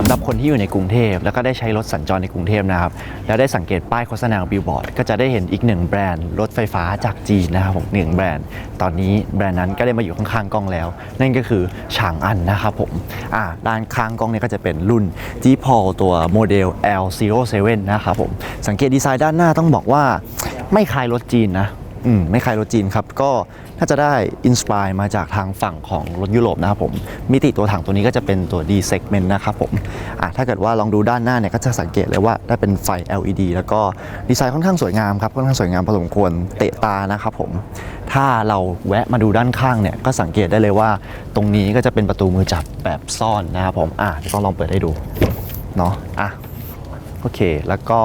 สำหรับคนที่อยู่ในกรุงเทพ แล้วก็ได้ใช้รถสัญจรในกรุงเทพนะครับ แล้วได้สังเกตป้ายโฆษณาบิลบอร์ดก็จะได้เห็นอีกหนึ่งแบรนด์รถไฟฟ้าจากจีนนะครับผมหนึ่งแบรนด์ ตอนนี้แบรนด์นั้นก็ได้มาอยู่ข้างๆกล้องแล้ว นั่นก็คือฉางอันนะครับผมอ่าด้านข้างกล้องเนี่ยก็จะเป็นรุ่น g p o l ตัวโมเดล L07 นะครับผมสังเกตดีไซน์ด้านหน้าต้องบอกว่าไม่คล้ายรถจีนนะอืมไม่คล้ายรถจีนครับก็ น่าจะได้อินสปายมาจากทางฝั่งของรถยุโรปนะครับผมมิติตัวถังตัวนี้ก็จะเป็นตัว D segment นะครับผมอะถ้าเกิดว่าลองดูด้านหน้าเนี่ยก็จะสังเกตเลยว่าได้เป็นไฟ LED แล้วก็ดีไซน์ค่อนข้างสวยงามครับค่อนข้างสวยงามพอสมควรเตะตานะครับผมถ้าเราแวะมาดูด้านข้างเนี่ยก็สังเกตได้เลยว่า ตรงนี้ก็จะเป็นประตูมือจับแบบซ่อนนะครับผมอะเดี๋ยวต้องลองเปิดให้ดูเนาะอะโอเคแล้วก็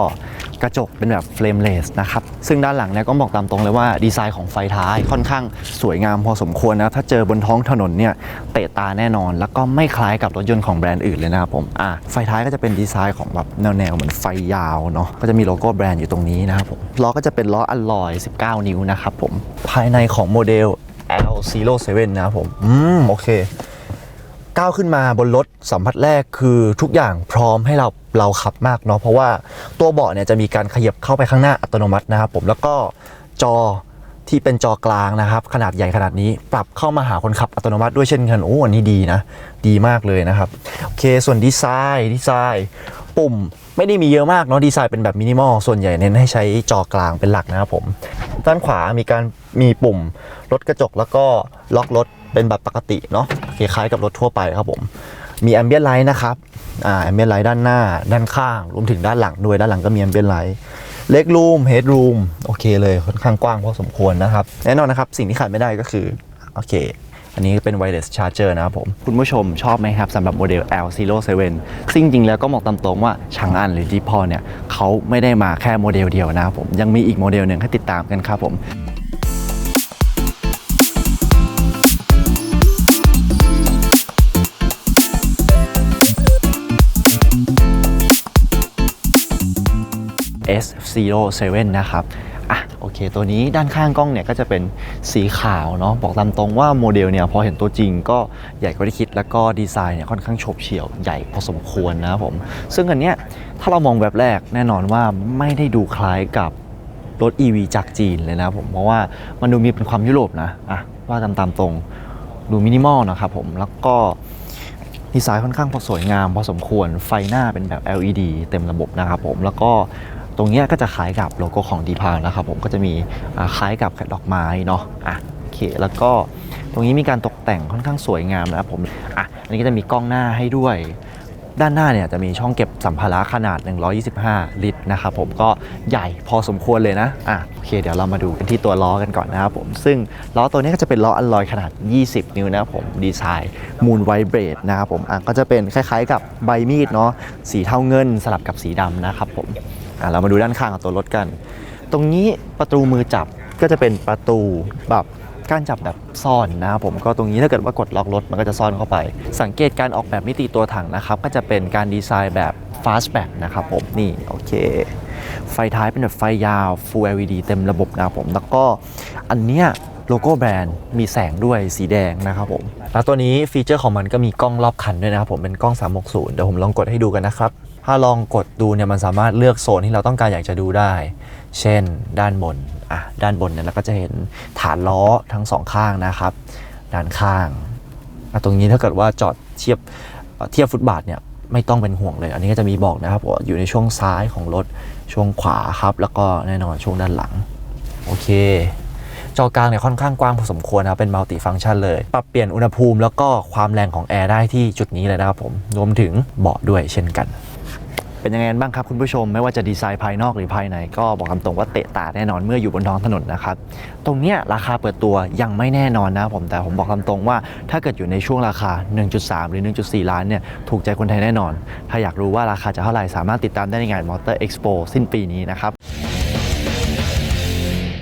กระจกเป็นแบบเฟรมเลสนะครับ ซึ่งด้านหลังเนี่ยก็บอกตามตรงเลยว่าดีไซน์ของไฟท้ายค่อนข้างสวยงามพอสมควรนะ ถ้าเจอบนท้องถนนเนี่ยเตะตาแน่นอน แล้วก็ไม่คล้ายกับรถยนต์ของแบรนด์อื่นเลยนะครับผมอะไฟท้ายก็จะเป็นดีไซน์ของแบบแนวๆเหมือนไฟยาวเนาะก็จะมีโลโก้แบรนด์อยู่ตรงนี้นะครับผมล้อก็จะเป็นล้ออัลลอย 19 นิ้วนะครับผมภายในของโมเดล L07 นะครับผมอืมโอเค ก้าวขึ้นมาบนรถสัมผัสแรกคือทุกอย่างพร้อมให้เราเราขับมากเนาะเพราะว่าตัวเบาะเนี่ยจะมีการขยับเข้าไปข้างหน้าอัตโนมัตินะครับผมแล้วก็จอที่เป็นจอกลางนะครับ ขนาดใหญ่ขนาดนี้ปรับเข้ามาหาคนขับอัตโนมัติด้วยเช่นกันโอ้อันนี้ดีนะ ดีมากเลยนะครับโอเคส่วนดีไซน์ดีไซน์ปุ่มไม่ได้มีเยอะมากเนาะดีไซน์เป็นแบบมินิมอลส่วนใหญ่เน้นให้ใช้จอกลางเป็นหลักนะครับผมด้านขวามีการมีปุ่มลดกระจกแล้วก็ล็อกรถ เป็นแบบปกติเนาะคล้ายๆกับรถทั่วไปครับผม มีแอมเบียนไลท์นะครับอ่าแอมเบียนไลท์ด้านหน้า ด้านข้าง รวมถึงด้านหลังด้วย ด้านหลังก็มีแอมเบียนไลท์เล็กรูมเฮดรูมโอเคเลยค่อนข้างกว้างพอสมควรนะครับ แน่นอนนะครับ สิ่งที่ขาดไม่ได้ก็คือโอเคอันนี้เป็น wireless charger นะครับผม คุณผู้ชมชอบไหมครับสำหรับโมเดล L07 ซึ่งจริงๆแล้วก็บอกตามตรงว่าชางอันหรือ Deep p o เนี่ยเขาไม่ได้มาแค่โมเดลเดียวนะครับผม ยังมีอีกโมเดลหนึ่งให้ติดตามกันครับผม S07 นะครับอะโอเค ตัวนี้ด้านข้างกล้องเนี่ยก็จะเป็นสีขาวเนาะบอกตามตรงว่าโมเดลเนี่ยพอเห็นตัวจริงก็ใหญ่กว่าที่คิด แล้วก็ดีไซน์เนี่ยค่อนข้างโฉบเฉี่ยวใหญ่พอสมควรนะครับผม ซึ่งอันเนี้ยถ้าเรามองแบบแรกแน่นอนว่าไม่ได้ดูคล้ายกับรถ EV จากจีนเลยนะผม เพราะว่ามันดูมีเป็นความยุโรปนะอะว่าตามตามตรงดูมินิมอลนะครับผมแล้วก็ดีไซน์ค่อนข้างพอสวยงามพอสมควรไฟหน้าเป็นแบบ LED เต็มระบบนะครับผมแล้วก็ ตรงนี้ก็จะคล้ายกับโลโก้ของ d ีพานะครับผมก็จะมีอ่าคล้ายกับดอกไม้เนาะอะโอเคแล้วก็ตรงนี้มีการตกแต่งค่อนข้างสวยงามนะครับผมอะอันนี้ก็จะมีกล้องหน้าให้ด้วย ด้านหน้าเนี่ยจะมีช่องเก็บสัมภาระขนาด 125 ลิตรนะครับผมก็ใหญ่พอสมควรเลยนะอะโอเค เดี๋ยวเรามาดูกันที่ตัวล้อกันก่อนนะครับผมซึ่งล้อตัวนี้ก็จะเป็นล้ออัลลอยขนาด 20 นิ้วนะครับผมดีไซน์มูนไวเบรดนะครับผมอะก็จะเป็นคล้ายๆ กับใบมีดเนาะสีเทาเงินสลับกับสีดำนะครับผม เรามาดูด้านข้างของตัวรถกัน ตรงนี้ประตูมือจับก็จะเป็นประตูแบบการจับแบบซ่อนนะครับผมก็ตรงนี้ถ้าเกิดว่ากดล็อกรถมันก็จะซ่อนเข้าไป สังเกตการออกแบบมิติตัวถังนะครับ ก็จะเป็นการดีไซน์แบบ fastback นะครับผมนี่โอเค ไฟท้ายเป็นแบบไฟยาว Full LED เต็มระบบนะครับผมแล้วก็อันเนี้ยโลโก้แบรนด์มีแสงด้วยสีแดงนะครับผมแล้วตัวนี้ฟีเจอร์ของมันก็มีกล้องรอบคันด้วยนะครับผมเป็นกล้อง 360 เดี๋ยวผมลองกดให้ดูกันนะครับ ถ้าลองกดดูเนี่ยมันสามารถเลือกโซนที่เราต้องการอยากจะดูได้ เช่น ด้านบน อะ ด้านบนเนี่ยเราก็จะเห็นฐานล้อทั้งสองข้างนะครับ ด้านข้างอะตรงนี้ถ้าเกิดว่าจอดเทียบเทียบฟุตบาทเนี่ยไม่ต้องเป็นห่วงเลย อันนี้ก็จะมีบอกนะครับว่าอยู่ในช่วงซ้ายของรถ ช่วงขวาครับ แล้วก็แน่นอนช่วงด้านหลัง โอเค จอกลางเนี่ยค่อนข้างกว้างพอสมควรนะครับเป็นมัลติฟังก์ชันเลย ปรับเปลี่ยนอุณหภูมิแล้วก็ความแรงของแอร์ได้ที่จุดนี้เลยนะครับผม รวมถึงเบาะด้วยเช่นกัน เป็นยังไงบ้างครับคุณผู้ชมไม่ว่าจะดีไซน์ภายนอกหรือภายใน ก็บอกคำตรงว่าเตะตาแน่นอนเมื่ออยู่บนท้องถนนนะครับ ตรงเนี้ยราคาเปิดตัวยังไม่แน่นอนนะผมแต่ผมบอกคำตรงว่าถ้าเกิดอยู่ในช่วงราคา 1.3 หรือ 1.4 ล้านเนี่ยถูกใจคนไทยแน่นอน ถ้าอยากรู้ว่าราคาจะเท่าไหร่สามารถติดตามได้ในงานมอเตอร์เอ็กซ์โปสิ้นปีนี้นะครับ